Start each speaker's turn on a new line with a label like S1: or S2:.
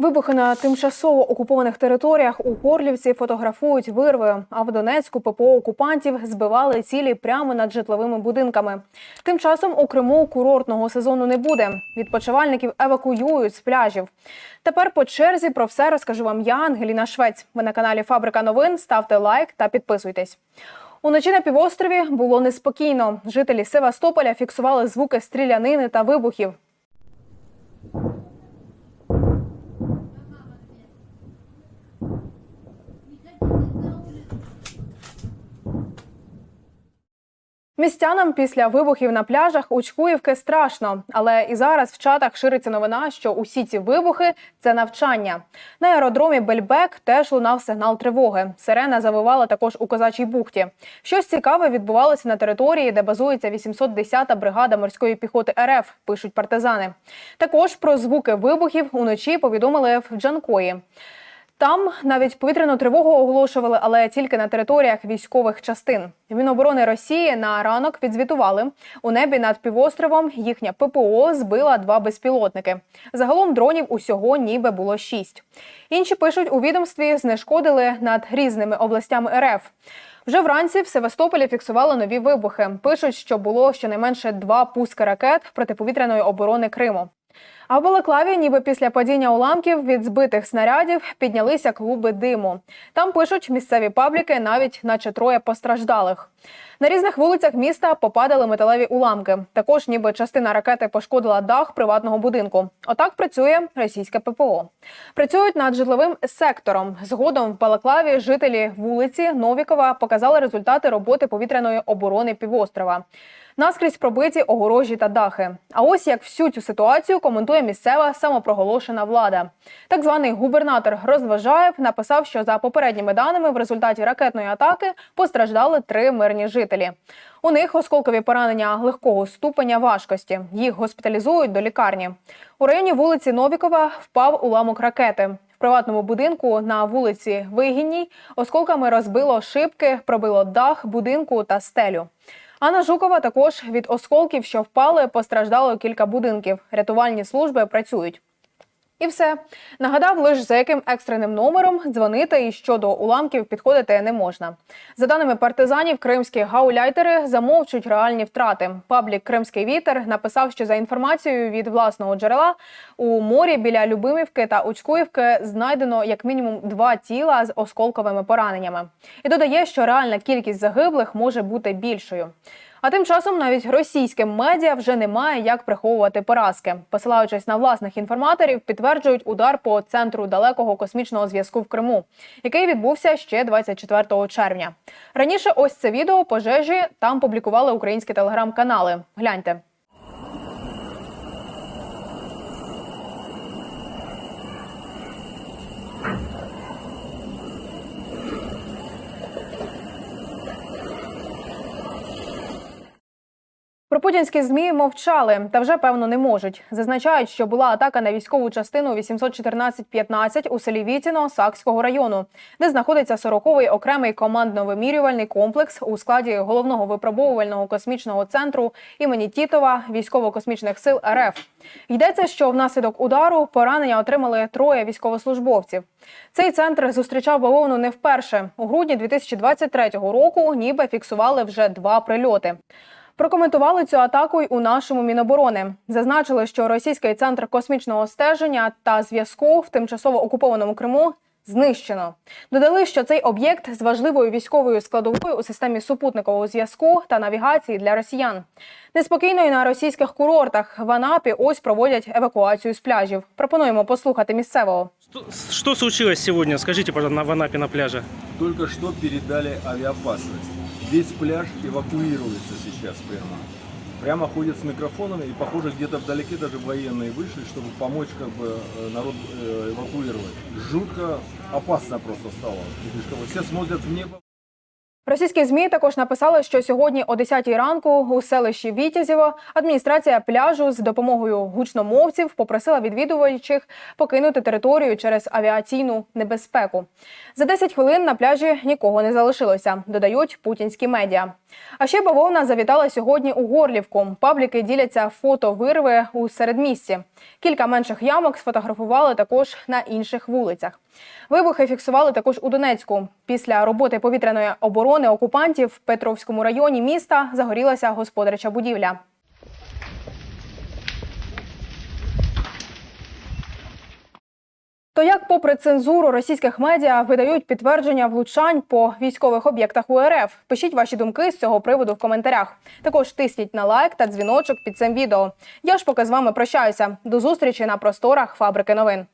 S1: Вибухи на тимчасово окупованих територіях у Горлівці фотографують вирви. А в Донецьку ППО окупантів збивали цілі прямо над житловими будинками. Тим часом у Криму курортного сезону не буде. Відпочивальників евакуюють з пляжів. Тепер по черзі про все розкажу вам я, Ангеліна Швець. Ви на каналі Фабрика новин. Ставте лайк та підписуйтесь. Уночі на півострові було неспокійно. Жителі Севастополя фіксували звуки стрілянини та вибухів. Містянам після вибухів на пляжах у Чкуївки страшно, але і зараз в чатах шириться новина, що усі ці вибухи це навчання. На аеродромі Бельбек теж лунав сигнал тривоги. Сирена завивала також у козачій бухті. Щось цікаве відбувалося на території, де базується 810-та бригада морської піхоти РФ. Пишуть партизани. Також про звуки вибухів уночі повідомили в Джанкої. Там навіть повітряну тривогу оголошували, але тільки на територіях військових частин. Міноборони Росії на ранок відзвітували у небі над півостровом. Їхня ППО збила два безпілотники. Загалом дронів усього ніби було шість. Інші пишуть у відомстві, знешкодили над різними областями РФ. Вже вранці в Севастополі фіксували нові вибухи. Пишуть, що було щонайменше два пуски ракет протиповітряної оборони Криму. А в Балаклаві, ніби після падіння уламків від збитих снарядів, піднялися клуби диму. Там пишуть місцеві пабліки, навіть наче троє постраждалих. На різних вулицях міста попадали металеві уламки. Також, ніби частина ракети пошкодила дах приватного будинку. Отак працює російське ППО. Працюють над житловим сектором. Згодом в Балаклаві жителі вулиці Новікова показали результати роботи повітряної оборони півострова. Наскрізь пробиті огорожі та дахи. А ось як всю цю ситуацію коментує місцева самопроголошена влада. Так званий губернатор Розважаєв написав, що за попередніми даними в результаті ракетної атаки постраждали три мирні жителі. У них осколкові поранення легкого ступеня важкості. Їх госпіталізують до лікарні. У районі вулиці Новікова впав уламок ракети. В приватному будинку на вулиці Вигінній осколками розбило шибки, пробило дах будинку та стелю. Анна Жукова також від осколків, що впали, постраждало кілька будинків. Рятувальні служби працюють. І все нагадав лише за яким екстреним номером дзвонити і що до уламків підходити не можна. За даними партизанів, кримські гауляйтери замовчують реальні втрати. Паблік Кримський вітер написав, що за інформацією від власного джерела у морі біля Любимівки та Учкуївки знайдено як мінімум два тіла з осколковими пораненнями. І додає, що реальна кількість загиблих може бути більшою. А тим часом навіть російським медіа вже немає як приховувати поразки. Посилаючись на власних інформаторів, підтверджують удар по центру далекого космічного зв'язку в Криму, який відбувся ще 24 червня. Раніше ось це відео пожежі там публікували українські телеграм-канали. Гляньте. Про путінські змі мовчали та вже певно не можуть. Зазначають, що була атака на військову частину 814-15 у селі Вітіно Сакського району, де знаходиться 40-й окремий командно-вимірювальний комплекс у складі головного випробовувального космічного центру імені Тітова військово-космічних сил РФ. Йдеться, що внаслідок удару поранення отримали троє військовослужбовців. Цей центр зустрічав бавовну не вперше. У грудні 2023 року ніби фіксували вже два прильоти. Прокоментували цю атаку й у нашому міноборони. Зазначили, що російський центр космічного стеження та зв'язку в тимчасово окупованому Криму знищено. Додали, що цей об'єкт з важливою військовою складовою у системі супутникового зв'язку та навігації для росіян. Неспокійно і на російських курортах в Анапі ось проводять евакуацію з пляжів. Пропонуємо послухати місцевого.
S2: Что, что случилось сегодня? Скажите, пожалуйста, на- в Анапе на пляже.
S3: Только что передали авиаопасность. Весь пляж эвакуируется сейчас прямо. Прямо ходят с микрофонами и, похоже, где-то вдалеке даже военные вышли, чтобы помочь как бы э, народ э, эвакуировать. Жутко опасно просто стало. Все смотрят в небо.
S1: Російські змі також написали, що сьогодні о 10-й ранку у селищі Вітязєво адміністрація пляжу з допомогою гучномовців попросила відвідувачів покинути територію через авіаційну небезпеку. За 10 хвилин на пляжі нікого не залишилося, додають путінські медіа. А ще бавовна завітала сьогодні у Горлівку. Пабліки діляться фото вирви у середмісті. Кілька менших ямок сфотографували також на інших вулицях. Вибухи фіксували також у Донецьку. Після роботи повітряної оборони окупантів в Петровському районі міста загорілася господарча будівля. То як, попри цензуру російських медіа, видають підтвердження влучань по військових об'єктах УРФ? Пишіть ваші думки з цього приводу в коментарях. Також тисніть на лайк та дзвіночок під цим відео. Я ж поки з вами прощаюся. До зустрічі на просторах фабрики новин.